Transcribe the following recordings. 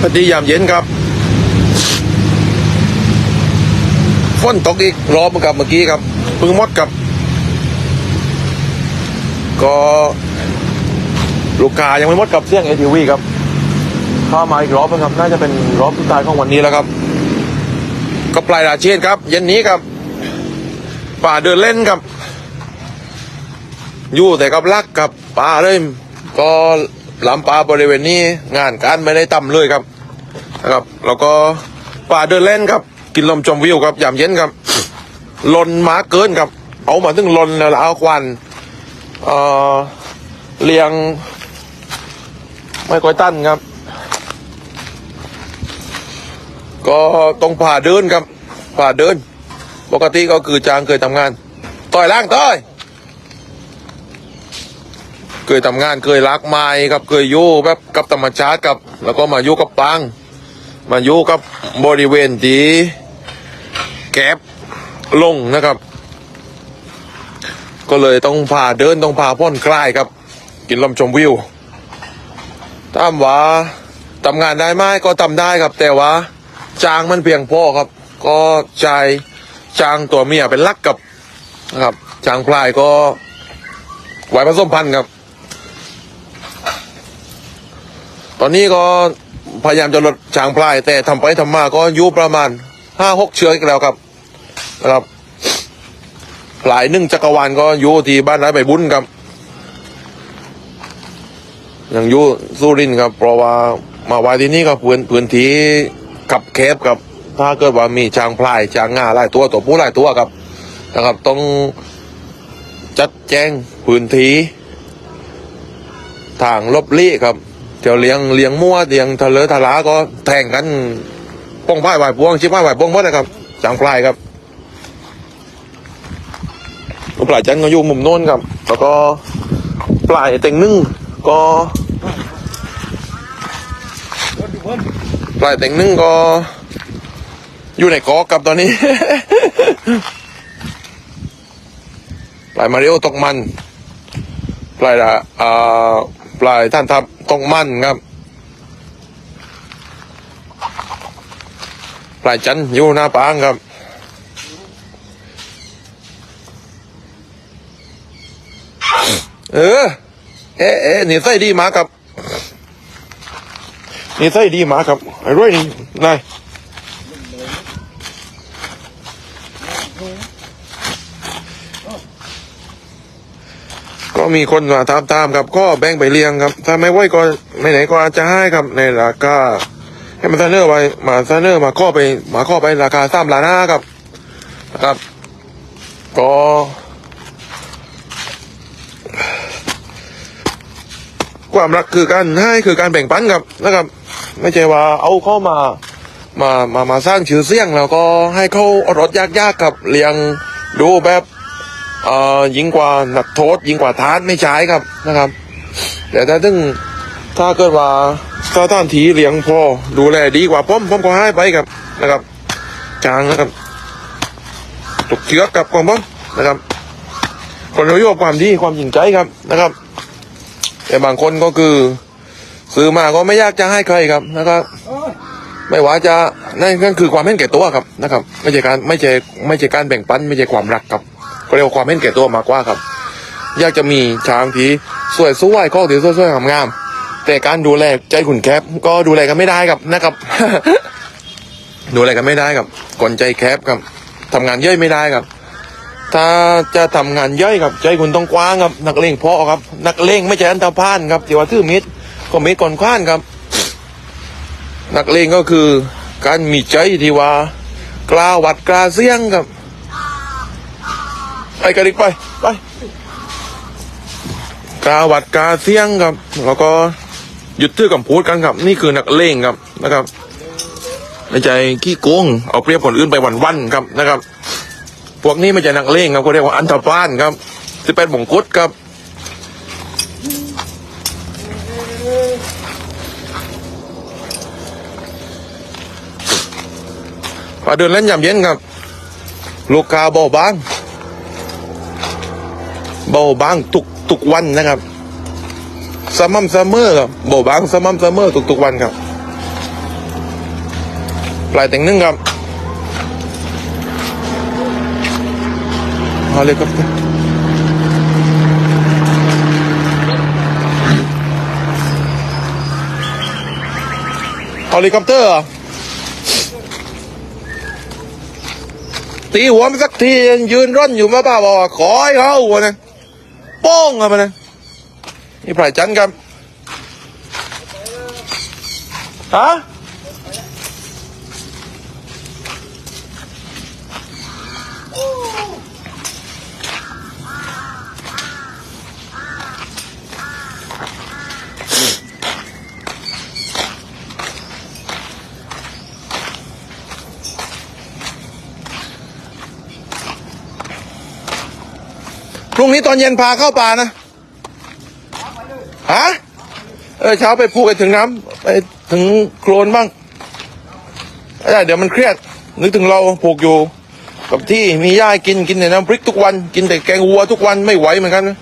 พอดียามเย็นครับฝนตกอีกรอบเหมือนกับเมื่อกี้ครับเพึ่งมดครับ ก็ลูกค้ายังไม่มดกับเสี่ยงเอทีวีครับเข้ามาอีกรอบนึงครับ น่าจะเป็นรอบสุดท้ายของวันนี้แล้วครับก็ปลายราเชนครับ เย็นนี้ครับ ป่าเดินเล่นครับ อยู่แต่กับลักกับป่าเลยก็ ลำป่าบริเวณนี้งานการไม่ได้ต่ำเลยครับนะครับ แล้วก็ป่าเดินเล่นครับ กินลมชมวิวครับยามเย็นครับลนหมาเกินครับ เอามาถึงลนแล้วเอาควันเอ่อเลียง ไม่ค่อยตั้นครับ ก็ต้องผ่าเดินครับ ผ่าเดิน ปกติก็คือจางเคยทำงาน ต่อยล่างต่อย เคยทำงานเคยรักไม้ครับเคยอยู่แบบกับธรรมชาติครับ แล้วก็มาอยู่กับปัง มาอยู่กับบริเวณที่แก็บลงนะครับ ก็เลยต้องพาเดินต้องพาพ่อนคลายครับ กินลมชมวิวถามว่าทำงานได้ไหมก็ทำได้ครับ แต่ว่าจ้างมันเพียงพอครับ ก็ใจจ้างตัวเมียเป็นลักกับนะครับจ้างพลายก็ไหวผสมพันธุ์ครับ ตอนนี้ก็พยายามจะลดช้างพลาย แต่ทำไปทำมาก็อยุประมาณห้าหกเชือกอีกแล้วครับนะครับ หลายหนึ่งจักรวาลก็อยู่ที่บ้านไร้ใบบุญครับอยังอยู่สุรินครับ เพราะว่ามาไว้ที่นี่ก็พื้นพื้นที่กับแคบครับ ถ้าเกิดว่ามีช้างพลายช้างงาหลายตัวตัวผู้หลายตัวครับนะครับ ต้องจัดแจงพื้นที่ทางลบลี้ครับ เดี๋ยวเลี้ยงเลี้ยงมั่วเลี้ยงทะเลทะลาก็แทงกันป้องพ่ายไหวพวงชิบพ่ายไหวพวงหมดนะครับช้างพลายครับปลายจันทร์ก็อยู่มุมโน้นครับ แล้วก็ปลายเต็งนึ่งก็ปลายเต็งนึ่งก็อยู่ในกอกครับตอนนี้ ปลายมาริโอตกมัน ปลายละอ่า ปลายท่านทับตกมันครับปลายจันอยู่หน้าปางครับเออเอ๊ะเอ๊ะนี่ไส้ดีมากครับนี่ไส้ดีมากครับไอ้ร้อยนี่นาย มีคนมาตามตามๆครับก็แบ่งไปเลี้ยงครับ ถ้าไม่ไหวก็ไม่ไหนก็อาจจะให้ครับในราคาให้มันเสนอไว้มาเสนอมาข้อไปมาข้อไปราคาสามล้านห้าครับนะครับ ก็ความรักคือการให้คือการแบ่งปันครับนะครับ ไม่ใช่ว่าเอาเข้ามามามามาสร้างชื่อเสียงแล้วก็ให้เขาเอารถยากๆกับเลี้ยงดูแบบ เอ่อยิงกว่านักโทษ ยิงกว่าทาสไม่ใช้ครับนะครับ แต่ถ้าถึงถ้าเกิดว่าถ้าท่านทีเลี้ยงพ่อดูแลดีกว่าผมผมก็ให้ไปครับนะครับจางนะครับถูกเชือกกับของผมนะครับคนเราอยู่กับความดีความจริงใจครับนะครับ แต่บางคนก็คือซื้อมาก็ไม่ยากจะให้ใครครับนะครับไม่ว่าจะนั่นนั่นคือความเห็นแก่ตัวครับนะครับ ไม่ใช่การไม่ใช่ไม่ใช่การแบ่งปันไม่ใช่ความรักครับ ก็เรียกว่าความเห็นแก่ตัวมากกว่าครับ อยากจะมีช้างที่สวยสวยข้อที่สวยสวยงามๆแต่การดูแลใจขุนแคบก็ดูแลกันไม่ได้ครับนะครับ ดูแลกันไม่ได้ครับคนใจแคบครับทำงานย่อยไม่ได้ครับ ถ้าจะทำงานย่อยครับ ใจคุณต้องกว้างครับ นักเลงพอครับ นักเลงไม่ใช่อันตรพานครับที่ว่าทื่อมิดก็มิดก่อนคว้านครับ นักเลงก็คือการมีใจที่ว่ากล้าวัดกล้าเสี่ยงครับ ไปกันอีกไปไปกาหวัดกาเสี่ยงครับ แล้วก็หยุดทื่อกับพูดกันครับ นี่คือนักเลงครับนะครับไม่ใจขี้โกงเอาเปรียบคนอื่นไปวันๆครับนะครับ พวกนี้ไม่ใช่นักเลงครับเขาเรียกว่าอันธพาลครับที่เป็นมงกุฎครับมาเดินเล่นยามเย็นครับ ลูกค้าเบาบาง เบาบางทุกทุกวันนะครับสม่ำเสมอครับเบาบางสม่ำเสมอทุกทุกวันครับปลายแต่งหนึ่งครับเอาเลยครับเอาเฮลิคอปเตอร์ตีหัวมันสักทียืนร่อนอยู่มาบ้าบอกขอให้เขาหัวนะ ป้งอะมันนะนี่ไผ่จันทร์ครับฮะ รุ่งนี้ตอนเย็นพาเข้าป่านะฮะเออเช้าไปพูดไปถึงน้ำไปถึงโคลนบ้างได้เดี๋ยวมันเครียด นึกถึงเราผูกอยู่ กับที่มีหญ้ากินกินแต่น้ำพริกทุกวัน กินแต่แกงวัวทุกวันไม่ไหวเหมือนกันนะ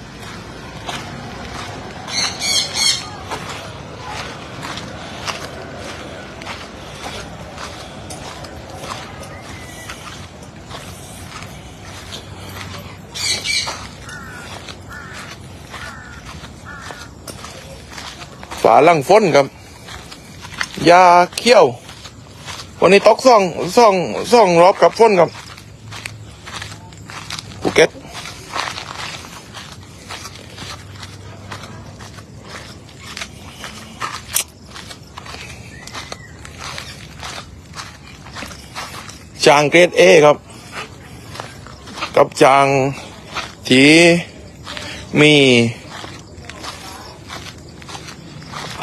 ฝาลังฝนครับ ยาเขี้ยว วันนี้ตกซ่องซ่องซ่องรอบกับฝนครับภูเก็ตจางเกรดเอครับ กับจางที่มี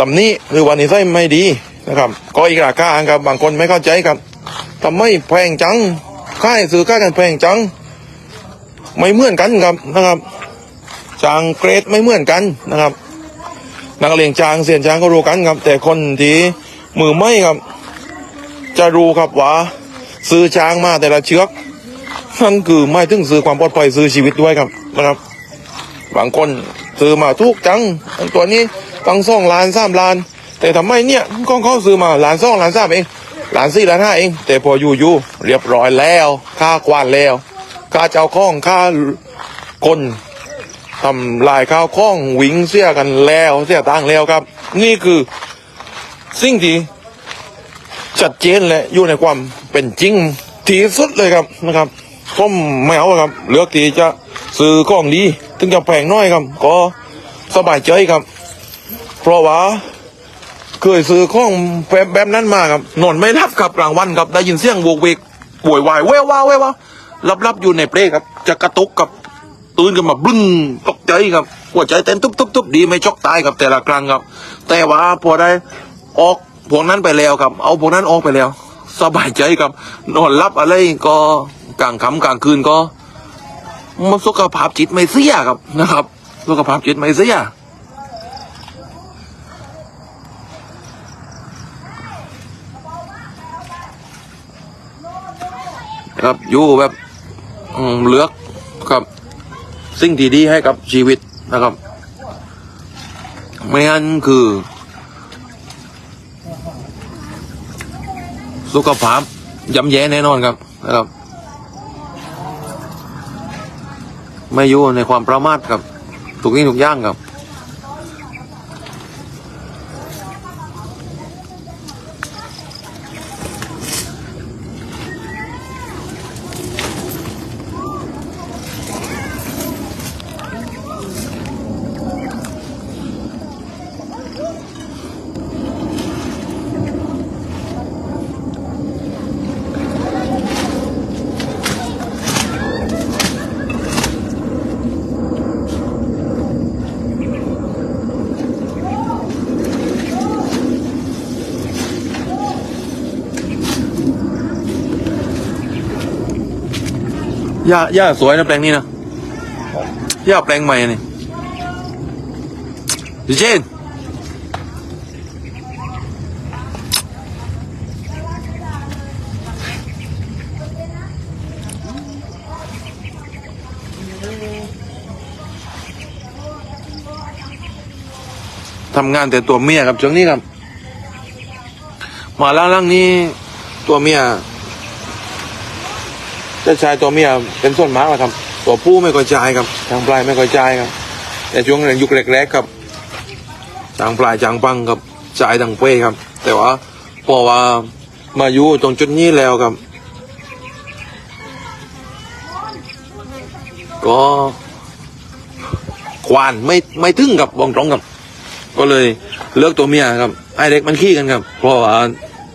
ตำนี้หรือวันนี้ไส้ไม่ดีนะครับก็อีกราคาครับบางคนไม่เข้าใจครับทำไมแพงจังค่ายซื้อค่ายกันแพงจัง ไม่เหมือนกันครับนะครับจางเกรดไม่เหมือนกันนะครับนักเรียนจางเสียนจางก็รู้กันครับ แต่คนที่มือไม่ครับ จะรู้ครับว่าซื้อช้างมาแต่ละเชือกนั่นคือไม่ถึงซื้อความปลอดภัยซื้อชีวิตด้วยครับนะครับ บางคนซื้อมาทุกจังตัวนี้ ตั้งสองล้านสามล้าน แต่ทำไมเนี่ยก็เขาซื้อมาล้านสองล้านสามเองล้านสี่ล้านห้าเอง แต่พออยู่อยู่เรียบร้อยแล้วค่ากวาดแล้วค่าเจ้าข้องค่าคนทำลายข้าวข้องหวิงเสียกันแล้วเสียตังแล้วครับ นี่คือสิ่งที่ชัดเจนและอยู่ในความเป็นจริงที่สุดเลยครับนะครับผมไม่เอาครับ เลือกที่จะซื้อของดี ถึงจะแพงน้อยครับ ก็สบายใจครับ เพราะว่าเคยซื้อของแบบแบบนั้นมาครับนอนไม่รับครับกลางวันครับได้ยินเสียงโวกเวกป่วยวายเว้วว้าเว้วว้าวรับรับอยู่ในเปลครับ จะกระตุกกับตื่นกันมาบึ้งตกใจครับหัวใจเต้นทุบทุบทุบดีไม่ช็อกตายครับแต่ละครั้งครับ แต่ว่าพอได้ออกพวกนั้นไปแล้วครับ เอาพวกนั้นออกไปแล้ว สบายใจครับ นอนรับอะไรก็กลางค่ำกลางคืนก็มันสุขภาพจิตไม่เสียครับนะครับสุขภาพจิตไม่เสีย ครับอยู่แบบเลือกครับสิ่งที่ดีให้กับชีวิตนะครับ ไม่งั้นคือ สุขภาพย่ำแย่แน่นอนครับนะครับ ไม่อยู่ในความประมาทครับทุกสิ่งทุกย่างครับ ย่าย่าสวยนะแปลงนี้นะย่าแปลงใหม่นี่ดิเจนทำงานแต่ตัวเมียครับช่วงนี้ครับ มาล่างล่างนี้ตัวเมีย เจะชายตัวเมียเป็นส่วนมากครับตัวผู้ไม่ค่อยใจายครับทางปลายไม่ค่อยใจายครับ แต่ช่วงยุคแรกๆครับทางปลายจางปังครับใจายทางเป้ครับ แต่ว่าพอว่ามาอยู่ตรงจุดนี้แล้วครับ ก็ควานไม่ไม่ถึงกับบองตรงกับ ก็เลยเลือกตัวเมียครับไอ้เด็กมันขี้กันครับเพราะว่า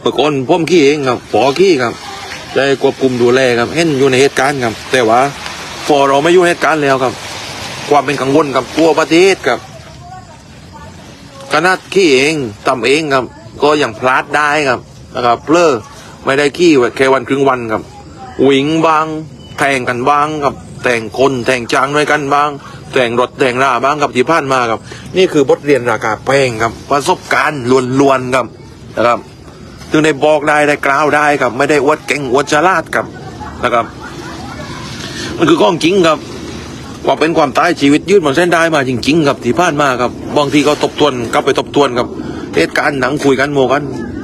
เมื่อก่อนพ่อมขี้เองครับปอขี้ครับ ได้ควบคุมดูแลครับ เห็นอยู่ในเหตุการณ์ครับ แต่ว่าพอเราไม่อยู่ในเหตุการณ์แล้วครับ ความเป็นกังวลกับกลัวประเทศครับขนาดขี้เองทำเองครับ ก็ยังพลาดได้ครับนะครับเพลอไม่ได้ขี้แค่วันครึ่งวันครับวิ่งบ้างแทงกันบ้างครับแต่งคนแต่งจางด้วยกันบ้าง แต่งรถแต่งราบ้างครับที่ผ่านมาครับ นี่คือบทเรียนราคาแพงครับประสบการณ์ล้วนๆครับนะครับ ถึงได้บอกได้ได้กล่าวได้ครับ ไม่ได้อวดเก่งอวดฉลาดครับนะครับ มันคือข้องจริงครับควาเป็นความตายชีวิตยืดมันเส้นได้มาจริง ๆ ครับที่ผ่านมาครับบางทีก็ทบทวนกลับไปทบทวนครับเหตุการณ์หนังคุยกันโมกัน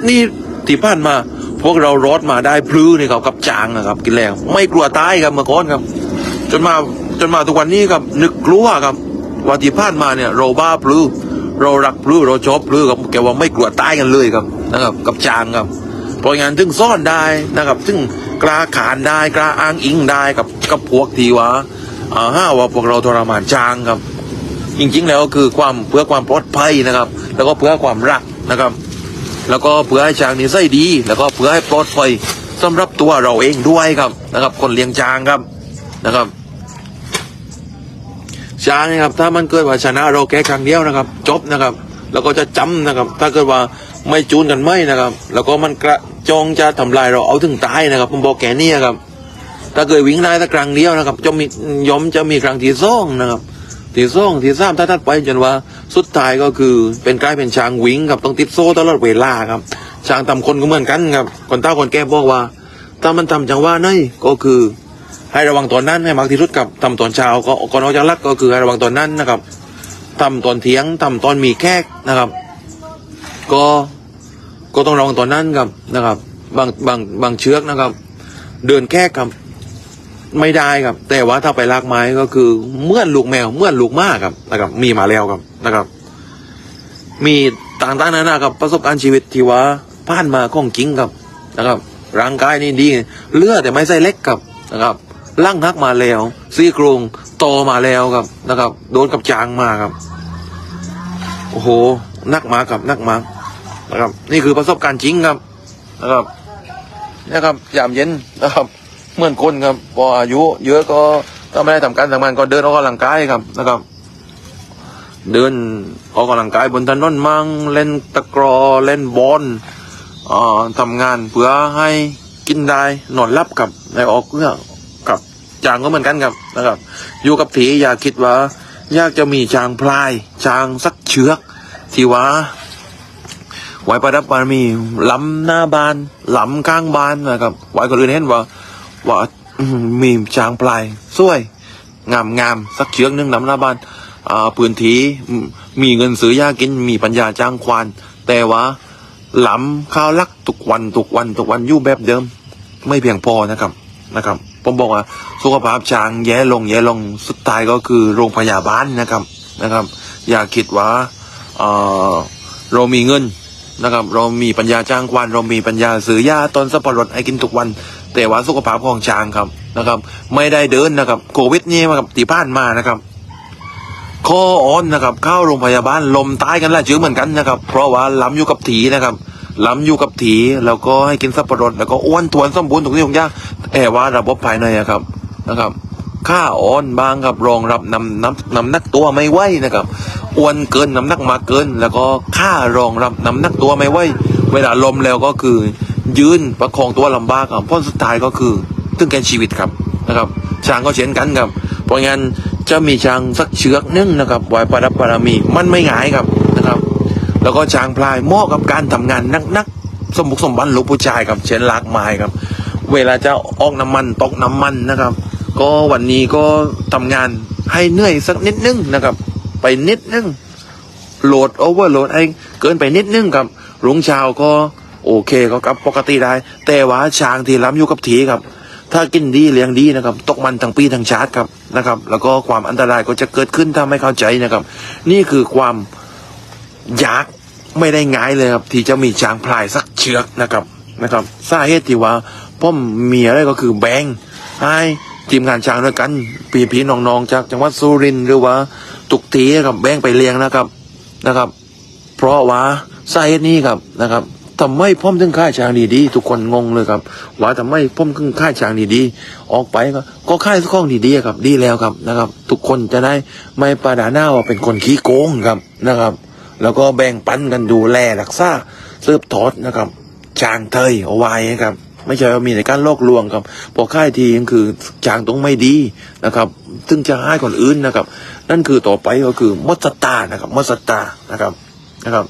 นี่ที่ผ่านมา พวกเรารอดมาได้พลื้นี่ครับกับจางครับ กินแล้วไม่กลัวตายครับเมื่อก่อนครับ จนมาจนมาทุกวันนี้ครับนึกกลัวครับว่าที่ผ่านมาเนี่ยเราบ้าพลื้เรารักพลื้เราชอบพลื้ครับแกว่าไม่กลัวตายกันเลยครับ นะครับกับจางครับเพราะงั้นถึงซ่อนได้นะครับถึงกล้าขานได้กล้าอ้างอิงได้กับกับพวกทีว่าห้าว่าพวกเราทรมานจางครับ จริงๆแล้วคือความเพื่อความปลอดภัยนะครับ แล้วก็เพื่อความรักนะครับ แล้วก็เพื่อให้ช้างนิสัยดี แล้วก็เพื่อให้ปลอดภัยสำหรับตัวเราเองด้วยครับนะครับ คนเลี้ยงช้างครับนะครับช้างนะครับถ้ามันเกิดว่าชนะเราแค่ครั้งเดียวนะครับ จบนะครับ แล้วก็จะจำนะครับ ถ้าเกิดว่า ไม่จูนกันไม่นะครับ แล้วก็มันกระจองจะทำลายเราเอาถึงตายนะครับผมบอกแกนี่ครับ ถ้าเกิดวิ่งได้สักครั้งเดียวนะครับจะมียอมจะมีครั้งที่สองนะครับที่สองที่สามถ้าทัดไปจนว่าสุดท้ายก็คือเป็นกลายเป็นช้างวิ่งครับต้องติดโซ่ตลอดเวลาครับช้างทำคนก็เหมือนกันครับคนเต้าคนแก่บอกว่า ถ้ามันทำจังว่านั่ก็คือ ให้ระวังตอนนั้นให้มากที่สุดกับทำตอนเช้าก็ก่อนออกจากลักก็คือให้ระวังตอนนั้นนะครับทำตอนเที่ยงทำตอนมีแขกนะครับ ก็ก็ต้องระวังตอนนั้นครับนะครับ บางบางบางเชือกนะครับ เดินแค่ครับไม่ได้ครับ แต่ว่าถ้าไปลากไม้ก็คือเมื่อนลูกแมวเมื่อนลูกหม้าครับนะครับ มีมาแล้วครับนะครับ มีต่างๆนานาครับประสบการณ์ชีวิตที่ว่าผ่านมาของจริงครับนะครับ ร่างกายนี่ดี เลือดแต่ไม่ใส่เล็กครับนะครับร่างฮักมาแล้ว ซี่โครงโตมาแล้วครับนะครับ โดนกับจางมาครับ โอ้โหนักมากครับนักมาก นะครับ นี่คือประสบการณ์จริงครับนะครับนะครับยามเย็นนะครับเหมือนคนครับพออายุ เยอะก็ถ้าไม่ได้ทำการทำงานก็เดินออกกำลังกายครับนะครับ เดินออกกำลังกายบนถนนมั่งเล่นตะกรอเล่นบอลอ่าทำงานเพื่อให้กินได้นอนหลับกับในออกเพื่อกับจางก็เหมือนกันครับนะครับ อยู่กับถีอย่าคิดว่าอยากจะมีจางพลายจางสักเชือกที่ว่า ไว้ประดับบารมีล้ำหน้าบานล้ำข้างบานนะครับไว้คนอื่นเห็นว่าว่ามีช้างพลายสวย งามงามสักเชือกหนึงนำหน้าบานอ่าพื้นที่มีเงินซื้อยากินมีปัญญาจ้างควานแต่ว่าล้ำข้าวลักทุกวันทุกวันทุกวันอยู่แบบเดิม ไม่เพียงพอนะครับนะครับผมบอกว่าสุขภาพช้างแย่ลงแย่ลงสุดท้ายก็คือโรงพยาบาลนะครับนะครับ อย่าคิดว่าเอ่อเรามีเงิน นะครับเรามีปัญญาจ้างควานเรามีปัญญาซื้อยาต้นสับปะรดให้กินทุกวัน แต่ว่าสุขภาพของช้างครับนะครับ ไม่ได้เดินนะครับโควิดนี่มากับตีผ่านมานะครับคออ่อนนะครับเข้าโรงพยาบาลลมตายกันลายชื่อเหมือนกันนะครับ เพราะว่าล้ำอยู่กับถีนะครับล้ำอยู่กับถีแล้วก็ให้กินสับปะรดแล้วก็อ้วนทวนสมบูรณ์ทุกที่ทุกอย่างแต่ว่าระบบภายในอะครับนะครับ ค่าอ่อนบางครับรองรับนำน้ำน้ำหนักตัวไม่ไหวนะครับอ้วนเกินน้ำหนักมาเกิน แล้วก็ค่ารองรับน้ำหนักตัวไม่ไหวเวลาลมแล้วก็คือ ยืนประคองตัวลำบากครับพราะสุดท้ายก็คือถึงแก่ชีวิตครับนะครับช้างก็เช่นกันครับ เพราะงั้นจะมีช้างสักเชือกนึงนะครับไว้ประดับบามีมันไม่หงายครับนะครับ แล้วก็ช้างพลายเหมาะกับการทำงานนักๆสมบุกสมบันลูกผู้ชายครับเช่นลากไม้ครับ เวลาจะออกน้ำมันตกน้ำมันนะครับ ก็วันนี้ก็ทำงานให้เหนื่อยสักนิดนึงนะครับ ไปนิดนึงโหลดโอเวอร์โหลดให้เกินไปนิดนึงครับรุ่งเช้าก็โอเคก็กลับปกติได้ แต่ว่าช้างที่ล้ำอยู่กับถีครับ ถ้ากินดีเลี้ยงดีนะครับ ตกมันทั้งปีทั้งชาติครับนะครับ แล้วก็ความอันตรายก็จะเกิดขึ้นถ้าไม่เข้าใจนะครับ นี่คือความยากไม่ได้ง่ายเลยครับ ที่จะมีช้างพลายสักเชือกนะครับนะครับสาเหตุที่ว่าพ่อมมีอะไรก็คือแบงให้ ทีมงานช้างด้วยกันพี่พี่น้องๆจากจังหวัดสุรินทร์หรือว่าตุกตีครับแบงไปเลี้ยงนะครับนะครับ เพราะว่าสาเหตุนี้ครับนะครับทำไมพ่อมถึงค่ายช้างดีๆทุกคนงงเลยครับ ว่าทำไมพ่อมถึงค่ายช้างดีๆออกไปก็ก็ค่ายข้องดีๆครับ ดีแล้วครับนะครับ ทุกคนจะได้ไม่ประดาหน้าว่าเป็นคนขี้โกงครับนะครับ แล้วก็แบ่งปันกันดูแลรักษาเสืบทอดนะครับช้างเทยเอาไว้ครับ ไม่ใช่ว่ามีในการลอกลวงครับพอค่ายทีก็คือช้างต้องไม่ดีนะครับ ซึ่งจะให้คนอื่นนะครับ นั่นคือต่อไปก็คือมดสตานะครับมดสตานะครับนะครับ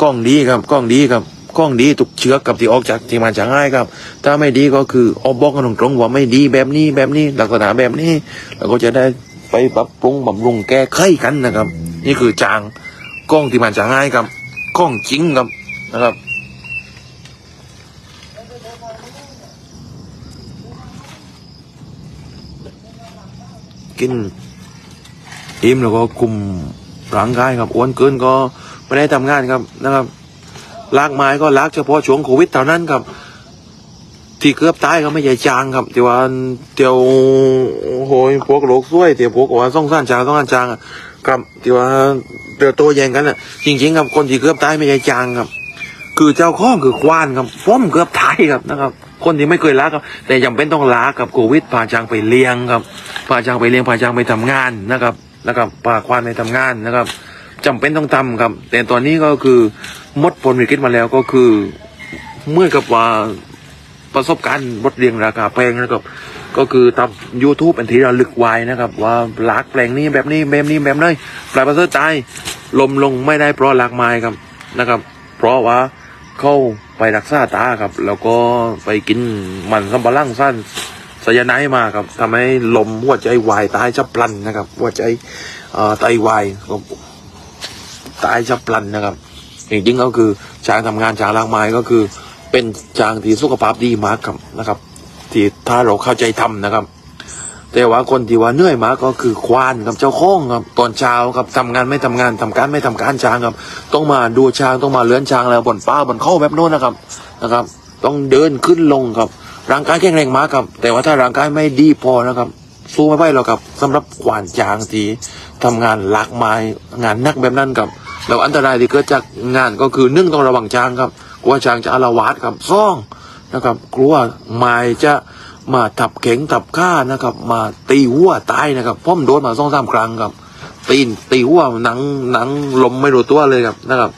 กล้องดีครับกล้องดีครับกล้องดีตุกเชื้อกกับที่ออกจากที่มาจากง่ายครับ ถ้าไม่ดีก็คือออกบอกกันตรงๆว่าไม่ดีแบบนี้แบบนี้ลักษณะแบบนี้แล้วก็จะได้ไปปรับปรุงบำรุงแก้ไขกันนะครับ นี่คือจางกล้องที่มาจากง่ายครับกล้องจริงครับนะครับ กินอิ่มแล้วก็คุมร่างกายครับอ้วนเกินก็ไม่ได้ทำงานครับนะครับลากไม้ก็ลากเฉพาะช่วงโควิดเท่านั้นครับ ที่เกือบตายก็ไม่ใช่จางครับที่ว่าเตียวโหยพวกโรคซ้วยเตียวพวกว่าส่องสั้นจางส่องสั้นจางครับที่ว่าเตียวโตแย่งกันอะจริง ๆ ครับคนที่เกือบตายไม่ใช่จางครับ คือเจ้าข้องคือควานครับฟ้อมเกือบตายครับนะครับ คนที่ไม่เคยลากครับ แต่จำเป็นต้องลากกับโควิดพาจางไปเลี้ยงครับพาจางไปเลี้ยงพาจางไปทำงานนะครับนะครับพาควานไปทำงานนะครับจำเป็นต้องทำครับ แต่ตอนนี้ก็คือมดผลวิกฤตมาแล้วก็คือเมื่อกับว่าประสบการณ์บทเรียนราคาแพงนะครับ ก็คือทำ YouTube เป็นที่ระลึกไว้นะครับ ว่าลากแปลงนี้แบบนี้แบบนี้แบบนี้ปลายประเสริฐตายลมลงไม่ได้เพราะลากไม้ครับนะครับ เพราะว่าเขา ไปรักษาตาครับ แล้วก็ไปกินมันสำปะหลังสั้นสายไนด์มาครับทำให้ลมหัวใจวายตายฉับพลันนะครับหัวใจเอ่อไตวายก็ตายฉับพลันนะครับจริงๆก็คือช้างทำงานช้างล้างไม้ก็คือ เป็นช้างที่สุขภาพดีมากครับนะครับ ที่ถ้าเราเข้าใจทำนะครับ แต่ว่าคนที่ว่าเหนื่อยมากก็คือควานครับเจ้าของครับตอนเช้าครับทำงานไม่ทำงานทำการไม่ทำการช้างครับ ต้องมาดูช้างต้องมาเลื้อนช้างแล้วบนป้าบนเข้าแบบโน้นนะครับนะครับ ต้องเดินขึ้นลงครับ ร่างกายแข็งแรงมากครับ แต่ว่าถ้าร่างกายไม่ดีพอนะครับ สู้ไม่ไหวหรอกครับสำหรับควานช้างที่ทำงานหลากไม้งานหนักแบบนั้นครับแล้วอันตรายที่เกิดจากงานก็คือหนึ่งต้องระวังช้างครับกลัวช้างจะอาละวาดครับซ่องนะครับ กลัวไม้จะ มาทับเข็งทับข้านะครับ มาตีหัวตายนะครับพ่อมโดนมาสองสามครั้งครับ ตีนตีหัวหนังหนังลมไม่รู้ตัวเลยครับนะครับ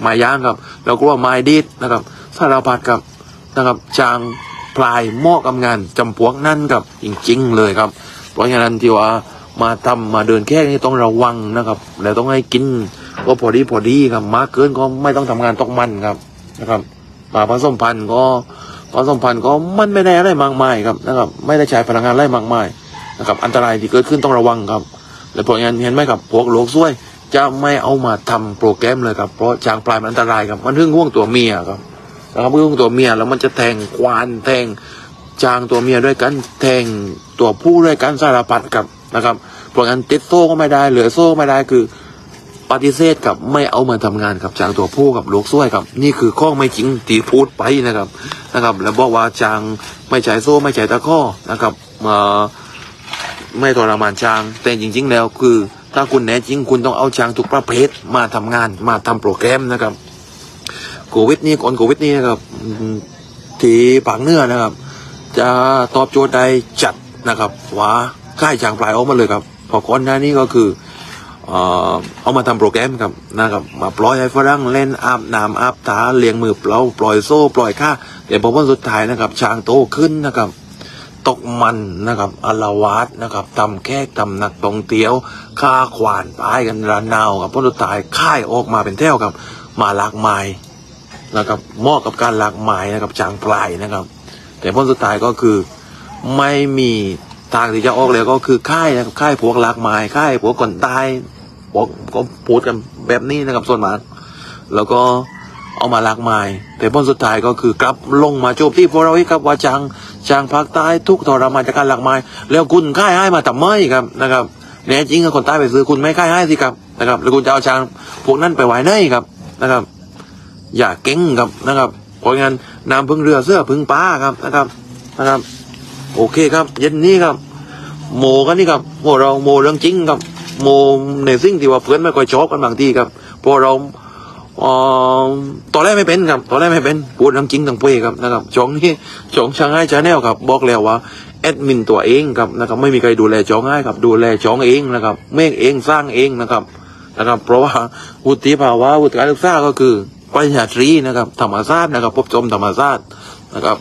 ไม้ย่างครับ แล้วก็ว่าไม้ดีดนะครับสารพัดครับนะครับจางพลายหมาะกับงานจำพวกนั่นครับจริงๆเลยครับ เพราะฉะนั้นที่ว่ามาทำมาเดินแค่นี้ต้องระวังนะครับแล้วต้องให้กินก็พอดีพอดีครับมากเกินก็ไม่ต้องทำงานตกมันครับนะครับมาผสมพันธุ์ก็ ผสมพันธ์ก็มันไม่ได้อะไรมากมายครับนะครับ ไม่ได้ใช้พลังงานอะไรมากมายนะครับ อันตรายที่เกิดขึ้นต้องระวังครับ แล้วเพราะงั้นเห็นไหมครับพวกโลกซวย จะไม่เอามาทำโปรแกรมเลยครับเพราะจางปลายมันอันตรายครับ มันหึ่งห่วงตัวเมียครับนะครับหึ่งห่วงตัวเมียแล้วมันจะแทงควานแทงจางตัวเมียด้วยกันแทงตัวผู้ด้วยกันสารพัดครับนะครับเพราะงั้นติดโซ่ก็ไม่ได้เหลือโซ่ไม่ได้คือ ปฏิเสธกับไม่เอามาทำงานกับจางตัวผู้กับโลกซ้วยครับ นี่คือข้อไม่จริงที่พูดไปนะครับนะครับ แล้วบอกว่าจางไม่ใช้โซ่ไม่ใช้ตะข้อนะครับมาไม่ทรมานช้าง แต่จริง ๆ แล้วคือ ถ้าคุณแน่จริงคุณต้องเอาช้างทุกประเภทมาทำงานมาทำโปรแกรมนะครับโควิดนี้ก่อนโควิดนี้นะครับที่ภาคเนื้อนะครับ จะตอบโจทย์ได้จัดนะครับว่าค่ายช้างปลายออกมาเลยครับพอก่อนหน้านี้ก็คือ เออเอามาทำโปรแกรมครับนะครับมาปล่อยให้ฝรั่งเล่นอาบน้ำอาบตาเลี้ยงมือเปล่าปล่อยโซ่ปล่อยค่าแต่พอวันสุดท้ายนะครับ ช้างโตขึ้นนะครับตกมันนะครับอลาวาดนะครับทำแค่ทำหนักตรงเตียวฆ่าขวานตายกันระนาวครับพอสุดท้ายค่ายออกมาเป็นแถวครับ มาลากไม้นะครับเหมาะกับการลากไม้นะครับจางปลายนะครับ แต่ผลสุดท้ายก็คือไม่มีทางที่จะออกเลยก็คือค่ายนะครับค่ายพวกลากไม้ค่ายพวกคนตาย พวกก็พูดกันแบบนี้นะครับส่วนมากแล้วก็เอามาลากไม้แต่ผลสุดท้ายก็คือกลับลงมาจมที่พวกเราอีกครับว่าจางจางภาคใต้ทุกทรมานจากการลากไม้แล้วคุณค่ายให้มาทำไมครับนะครับแน่จริงคนใต้ไปซื้อคุณไม่ค่ายให้สิครับนะครับแล้วคุณจะเอาจางพวกนั้นไปไว้ไหนครับนะครับ อย่าเก่งครับนะครับเพราะงั้นน้ำพึ่งเรือเสื้อพึ่งป้าครับนะครับนะครับ โอเคครับ เย็นนี้ครับ โมกันนี่ครับพวกเราโมเรื่องจริงครับ โมในสิ่งที่ว่าเพื่อนไม่ค่อยชอบกันบางทีครับพวกเราต่อตอนแรกไม่เป็นครับตอนแรกไม่เป็นพูดเรื่องจริงทั้งเป้ครับนะครับช่องนี้ช่องช่างให้ชาแนลครับบอกแล้วว่าแอดมินตัวเองครับนะครับไม่มีใครดูแลช่องให้ครับดูแลช่องเองนะครับเมฆเองสร้างเองนะครับนะครับเพราะว่าวุฒิภาวะวุฒิการศึกษาก็คือปริญญาตรีนะครับธรรมศาสตร์นะครับพบชมธรรมศาสตร์นะครับ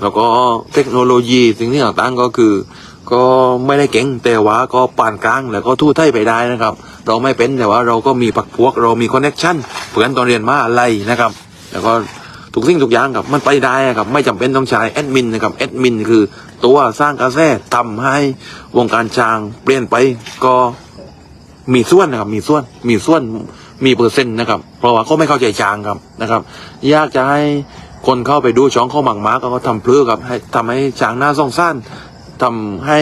แล้วก็เทคโนโลยีสิ่งที่ต่างๆก็คือ ก็ไม่ได้เก่งแต่ว่าก็ปานกลางแล้วก็ทู่ไทยไปได้นะครับ เราไม่เป็นแต่ว่าเราก็มีปักพวกเรามีคอนเน็ชันเพื่อนตอนเรียนมาอะไรนะครับ แล้วก็ทุกสิ่งทุกอย่างครับมันไปได้ครับไม่จำเป็นต้องใช้แอดมินนะครับแอดมินคือตัวสร้างกระแสทำให้วงการจางเปลี่ยนไปก็มีส่วนนะครับ มีส่วนมีส่วนมีเปอร์เซ็นต์นะครับ เพราะว่าเขาไม่เข้าใจจางครับนะครับ ยากจะให้คนเข้าไปดูช่องเข้าหมังมาก็เขาทำเพลือครับให้ทำให้จางหน้าส่องสั้น ทำให้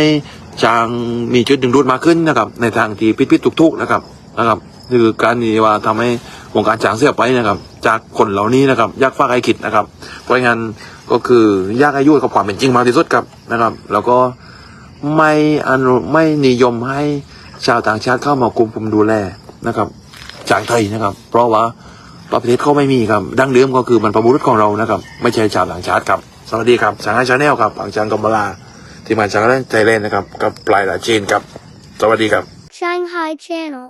จางมีจุดดึงดูดมากขึ้นนะครับ ในทางที่พิษๆทุกๆนะครับนะครับคือการนี้ว่าทำให้วงการจางเสียไปนะครับ จากคนเหล่านี้นะครับยากฝาไอ้ขิดนะครับ เพราะงั้นก็คือยากอายุกับความเป็นจริงมากที่สุดครับนะครับ แล้วก็ไม่อนุไม่นิยมให้ชาวต่างชาติเข้ามาคุมคุมดูแลนะครับจางไทยนะครับ เพราะว่าประเทศเขาไม่มีครับ ดังเดิมก็คือบรรพบุรุษของเรานะครับ ไม่ใช่ชาวต่างชาติครับ สวัสดีครับจางไห้ชาแนลครับอังจางกำมลา ที่มาจากไทยแลนด์นะครับกับปลายหลาจีนครับ สวัสดีครับ Shanghai Channel